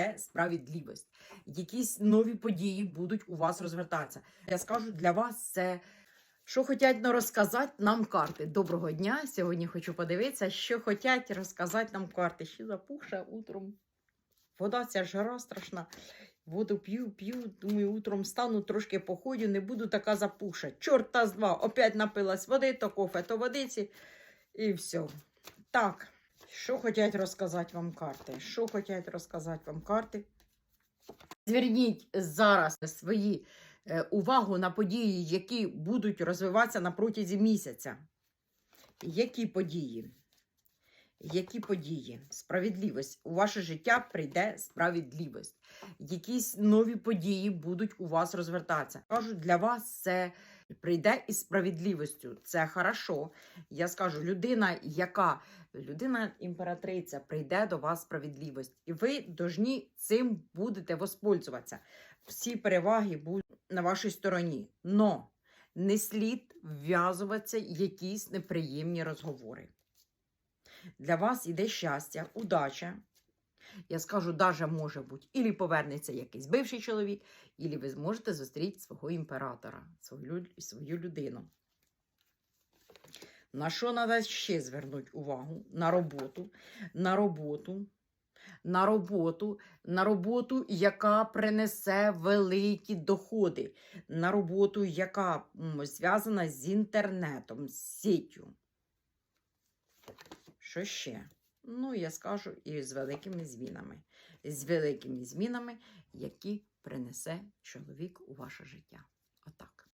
прийде справедливість. Якісь нові події будуть у вас розвертатися. Я скажу, для вас це. Що хочуть розказати нам карти. Доброго дня! Сьогодні хочу подивитися, що хочуть розказати нам карти. Ще запухше утром. Вода ця жара страшна. Воду п'ю, п'ю, думаю, утром стану, трошки походю, не буду така запуша. Чорта з два, опять напилась води, то кофе, то водиці, і все. Так, що хочуть розказати вам карти? Що хочуть розказати вам карти? Зверніть зараз свої е, увагу на події, які будуть розвиватися на протязі місяця. Які події? Які події? Справедливість. У ваше життя прийде справедливість. Якісь нові події будуть у вас розвертатися. Кажу, для вас це прийде із справедливістю. Це хорошо. Я скажу, людина, яка людина імператриця, прийде до вас справедливість. І ви должні цим будете воспользуватися. Всі переваги будуть на вашій стороні. Но не слід вв'язуватися якісь неприємні розговори. Для вас іде щастя, удача. Я скажу, даже може бути, ілі повернеться якийсь бивший чоловік, ілі ви зможете зустріти свого імператора, свою, свою людину. На що треба ще звернути увагу? На роботу, на роботу, на роботу, на роботу, яка принесе великі доходи, на роботу, яка зв'язана з інтернетом, з сіттю. Що ще? Ну, я скажу і з великими змінами. З великими змінами, які принесе чоловік у ваше життя.